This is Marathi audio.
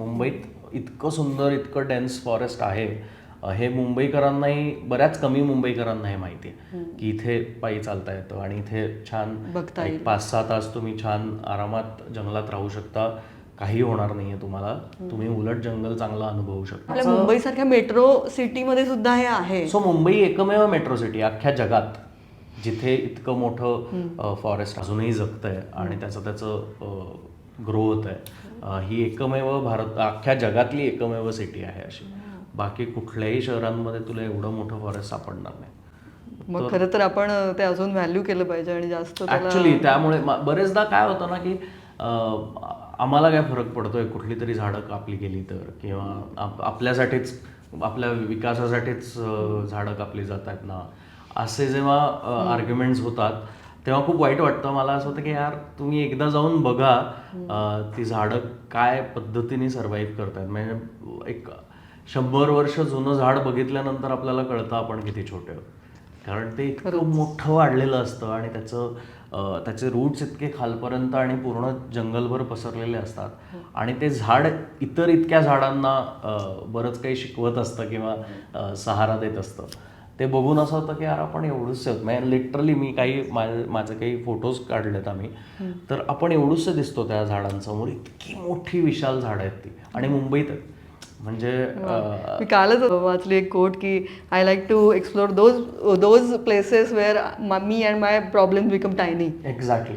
मुंबईत इतकं सुंदर इतकं डेन्स फॉरेस्ट आहे. हे मुंबईकरांनाही बऱ्याच कमी मुंबईकरांना हे माहिती आहे की इथे पायी चालता येतं आणि इथे छान बघता एक. पाच सहा तास तुम्ही छान आरामात जंगलात राहू शकता. काही होणार नाहीये तुम्हाला. तुम्ही उलट जंगल चांगला अनुभवू शकता. आपल्या मुंबईसारख्या मेट्रो सिटीमध्ये सुद्धा हे आहे. सो मुंबई एकमेव मेट्रो सिटी अख्ख्या जगात जिथे इतकं मोठं फॉरेस्ट अजूनही जगतंय आणि त्याचं त्याचं ग्रो होत आहे. ही एकमेव भारत अख्ख्या जगातली एकमेव सिटी आहे अशी. बाकी कुठल्याही शहरांमध्ये तुला एवढं मोठं फॉरेस्ट सापडणार नाही. मग खरं तर आपण ते अजून व्हॅल्यू केलं पाहिजे आणि जास्त ऍक्च्युली त्यामुळे बरेचदा काय होतं ना की आम्हाला काय फरक पडतोय? कुठली तरी झाडं कापली गेली तर किंवा आप- आपल्यासाठीच आपल्या विकासासाठीच झाडं कापली जात आहेत ना. असे जेव्हा आर्ग्युमेंट्स होतात तेव्हा खूप वाईट वाटतं. मला असं होतं की यार तुम्ही एकदा जाऊन बघा ती झाडं काय पद्धतीने सर्व्हाइव्ह करतायत. म्हणजे एक शंभर वर्ष जुनं झाड बघितल्यानंतर आपल्याला कळतं आपण किती छोटे आहोत. कारण ते इतकं मोठं वाढलेलं असतं आणि त्याचं त्याचे रूट्स इतके खालपर्यंत आणि पूर्ण जंगलभर पसरलेले असतात. आणि ते झाड इतर इतक्या झाडांना बरंच काही शिकवत असतं किंवा सहारा देत असतं. ते बघून असं होतं की यार आपण एवढूच म्हणजे लिटरली मी काही माझे काही फोटोज काढलेत आम्ही. तर आपण एवढूच दिसतो त्या झाडांसमोर इतकी मोठी विशाल झाडं आहेत ती. आणि मुंबईत म्हणजे मी कालच वाचली एक कोट की I like to explore those those places where me and my problem become tiny exactly